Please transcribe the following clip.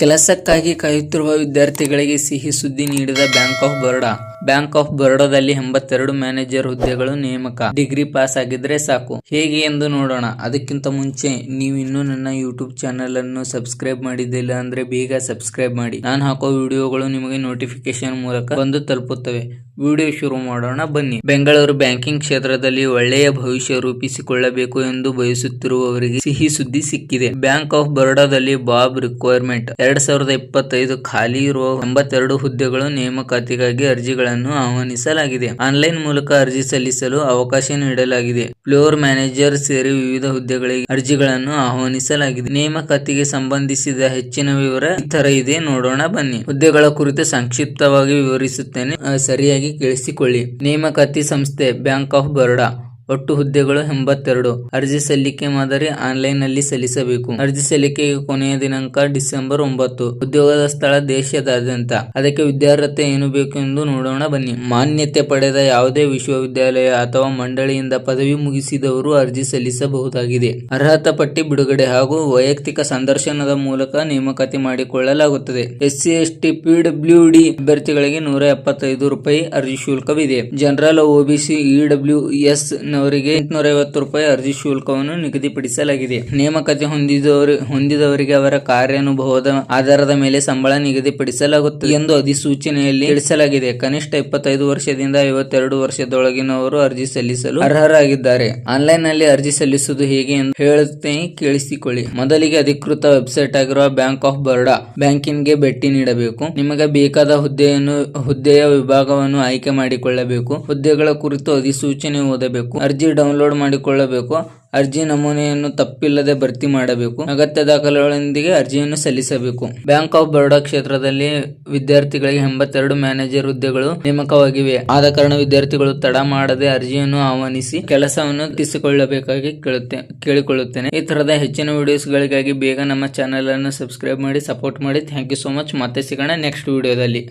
ಕೆಲಸಕ್ಕಾಗಿ ಕಾಯುತ್ತಿರುವ ವಿದ್ಯಾರ್ಥಿಗಳಿಗೆ ಸಿಹಿ ಸುದ್ದಿ ನೀಡಿದ bank of Baroda. Bank of ಬರೋಡಾದಲ್ಲಿ ಎಂಬತ್ತೆರಡು ಮ್ಯಾನೇಜರ್ ಹುದ್ದೆಗಳು ನೇಮಕ. ಡಿಗ್ರಿ ಪಾಸ್ ಆಗಿದ್ರೆ ಸಾಕು. ಹೇಗೆ ಎಂದು ನೋಡೋಣ. ಅದಕ್ಕಿಂತ ಮುಂಚೆ ನೀವು ಇನ್ನೂ ನನ್ನ ಯೂಟ್ಯೂಬ್ ಚಾನೆಲ್ ಅನ್ನು ಸಬ್ಸ್ಕ್ರೈಬ್ ಮಾಡಿದ್ದಿಲ್ಲ ಅಂದ್ರೆ ಬೇಗ ಸಬ್ಸ್ಕ್ರೈಬ್ ಮಾಡಿ. ನಾನು ಹಾಕೋ ವಿಡಿಯೋಗಳು ನಿಮಗೆ ನೋಟಿಫಿಕೇಶನ್ ಮೂಲಕ ಬಂದು ತಲುಪುತ್ತವೆ. ವಿಡಿಯೋ ಶುರು ಮಾಡೋಣ, ಬನ್ನಿ. ಬೆಂಗಳೂರು ಬ್ಯಾಂಕಿಂಗ್ ಕ್ಷೇತ್ರದಲ್ಲಿ ಒಳ್ಳೆಯ ಭವಿಷ್ಯ ರೂಪಿಸಿಕೊಳ್ಳಬೇಕು ಎಂದು ಬಯಸುತ್ತಿರುವವರಿಗೆ ಸಿಹಿ ಸುದ್ದಿ ಸಿಕ್ಕಿದೆ. ಬ್ಯಾಂಕ್ ಆಫ್ ಬರೋಡಾದಲ್ಲಿ ಬಾಬ್ ರಿಕ್ವೈರ್ಮೆಂಟ್. ಎರಡ್ ಸಾವಿರದ ಇಪ್ಪತ್ತೈದು ಖಾಲಿ ಇರುವ ಎಂಬತ್ತೆರಡು ಹುದ್ದೆಗಳು ನೇಮಕಾತಿಗಾಗಿ ಅರ್ಜಿಗಳನ್ನು ಆಹ್ವಾನಿಸಲಾಗಿದೆ. ಆನ್ಲೈನ್ ಮೂಲಕ ಅರ್ಜಿ ಸಲ್ಲಿಸಲು ಅವಕಾಶ ನೀಡಲಾಗಿದೆ. ಫ್ಲೋರ್ ಮ್ಯಾನೇಜರ್ ಸೇರಿ ವಿವಿಧ ಹುದ್ದೆಗಳಿಗೆ ಅರ್ಜಿಗಳನ್ನು ಆಹ್ವಾನಿಸಲಾಗಿದೆ. ನೇಮಕಾತಿಗೆ ಸಂಬಂಧಿಸಿದ ಹೆಚ್ಚಿನ ವಿವರ ಈ ಇದೆ. ನೋಡೋಣ, ಬನ್ನಿ. ಹುದ್ದೆಗಳ ಕುರಿತು ಸಂಕ್ಷಿಪ್ತವಾಗಿ ವಿವರಿಸುತ್ತೇನೆ. ಸರಿಯಾಗಿ ಕೇಳಿಸಿಕೊಳ್ಳಿ. ನೇಮಕಾತಿ ಸಂಸ್ಥೆ ಬ್ಯಾಂಕ್ ಆಫ್ ಬರೋಡಾ. ಒಟ್ಟು ಹುದ್ದೆಗಳು ಎಂಬತ್ತೆರಡು. ಅರ್ಜಿ ಸಲ್ಲಿಕೆ ಮಾದರಿ ಆನ್ಲೈನ್ನಲ್ಲಿ ಸಲ್ಲಿಸಬೇಕು. ಅರ್ಜಿ ಸಲ್ಲಿಕೆಗೆ ಕೊನೆಯ ದಿನಾಂಕ ಡಿಸೆಂಬರ್ ಒಂಬತ್ತು. ಉದ್ಯೋಗದ ಸ್ಥಳ ದೇಶದಾದ್ಯಂತ. ಅದಕ್ಕೆ ವಿದ್ಯಾರ್ಹತೆ ಏನು ಬೇಕು ಎಂದು ನೋಡೋಣ ಬನ್ನಿ. ಮಾನ್ಯತೆ ಪಡೆದ ಯಾವುದೇ ವಿಶ್ವವಿದ್ಯಾಲಯ ಅಥವಾ ಮಂಡಳಿಯಿಂದ ಪದವಿ ಮುಗಿಸಿದವರು ಅರ್ಜಿ ಸಲ್ಲಿಸಬಹುದಾಗಿದೆ. ಅರ್ಹತಾ ಪಟ್ಟಿ ಬಿಡುಗಡೆ ಹಾಗೂ ವೈಯಕ್ತಿಕ ಸಂದರ್ಶನದ ಮೂಲಕ ನೇಮಕಾತಿ ಮಾಡಿಕೊಳ್ಳಲಾಗುತ್ತದೆ. ಎಸ್ಸಿ, ಎಸ್ಟಿ ಪಿಡಬ್ಲ್ಯೂ ಡಿ ಅಭ್ಯರ್ಥಿಗಳಿಗೆ ನೂರ ಎಪ್ಪತ್ತೈದು ರೂಪಾಯಿ ಅರ್ಜಿ ಶುಲ್ಕವಿದೆ. ಜನರಲ್ ಒಬಿಸಿ ಇಡಬ್ಲ್ಯೂ ಎಸ್ ನವರಿಗೆ ಎಂಟುನೂರ ಐವತ್ತು ರೂಪಾಯಿ ಅರ್ಜಿ ಶುಲ್ಕವನ್ನು ನಿಗದಿಪಡಿಸಲಾಗಿದೆ. ನೇಮಕತೆ ಹೊಂದಿದವರು ಹೊಂದಿದವರಿಗೆ ಅವರ ಕಾರ್ಯಾನುಭವದ ಆಧಾರದ ಮೇಲೆ ಸಂಬಳ ನಿಗದಿಪಡಿಸಲಾಗುತ್ತದೆ ಎಂದು ಅಧಿಸೂಚನೆಯಲ್ಲಿ ತಿಳಿಸಲಾಗಿದೆ. ಕನಿಷ್ಠ ಇಪ್ಪತ್ತೈದು ವರ್ಷದಿಂದ ಐವತ್ತೆರಡು ವರ್ಷದೊಳಗಿನವರು ಅರ್ಜಿ ಸಲ್ಲಿಸಲು ಅರ್ಹರಾಗಿದ್ದಾರೆ. ಆನ್ಲೈನ್ನಲ್ಲಿ ಅರ್ಜಿ ಸಲ್ಲಿಸುವುದು ಹೇಗೆ ಎಂದು ಹೇಳುತ್ತೇನೆ ಕೇಳಿಸಿಕೊಳ್ಳಿ. ಮೊದಲಿಗೆ ಅಧಿಕೃತ ವೆಬ್ಸೈಟ್ ಆಗಿರುವ ಬ್ಯಾಂಕ್ ಆಫ್ ಬರೋಡಾ ಬ್ಯಾಂಕಿಂಗ್ಗೆ ಭೇಟಿ ನೀಡಬೇಕು. ನಿಮಗೆ ಬೇಕಾದ ಹುದ್ದೆಯನ್ನು ಹುದ್ದೆಯ ವಿಭಾಗವನ್ನು ಆಯ್ಕೆ ಮಾಡಿಕೊಳ್ಳಬೇಕು. ಹುದ್ದೆಗಳ ಕುರಿತು ಅಧಿಸೂಚನೆ ಓದಬೇಕು. ಅರ್ಜಿ ಡೌನ್ಲೋಡ್ ಮಾಡಿಕೊಳ್ಳಬೇಕು. ಅರ್ಜಿ ನಮೂನೆಯನ್ನು ತಪ್ಪಿಲ್ಲದೆ ಭರ್ತಿ ಮಾಡಬೇಕು. ಅಗತ್ಯ ದಾಖಲೆಗಳೊಂದಿಗೆ ಅರ್ಜಿಯನ್ನು ಸಲ್ಲಿಸಬೇಕು. ಬ್ಯಾಂಕ್ ಆಫ್ ಬರೋಡಾ ಕ್ಷೇತ್ರದಲ್ಲಿ ವಿದ್ಯಾರ್ಥಿಗಳಿಗೆ ಎಂಬತ್ತೆರಡು ಮ್ಯಾನೇಜರ್ ಹುದ್ದೆಗಳು ನೇಮಕವಾಗಿವೆ. ಆದ ಕಾರಣ ವಿದ್ಯಾರ್ಥಿಗಳು ತಡ ಮಾಡದೆ ಅರ್ಜಿಯನ್ನು ಆಹ್ವಾನಿಸಿ ಕೆಲಸವನ್ನು ತಿಳಿಸಿಕೊಳ್ಳಬೇಕಾಗಿ ಕೇಳುತ್ತೆ, ಕೇಳಿಕೊಳ್ಳುತ್ತೇನೆ. ಈ ತರಹದ ಹೆಚ್ಚಿನ ವಿಡಿಯೋಸ್ಗಳಿಗಾಗಿ ಬೇಗ ನಮ್ಮ ಚಾನೆಲ್ ಅನ್ನು ಸಬ್ಸ್ಕ್ರೈಬ್ ಮಾಡಿ, ಸಪೋರ್ಟ್ ಮಾಡಿ. Thank you so much. ಮತ್ತೆ ಸಿಗೋಣ ನೆಕ್ಸ್ಟ್ ವಿಡಿಯೋದಲ್ಲಿ.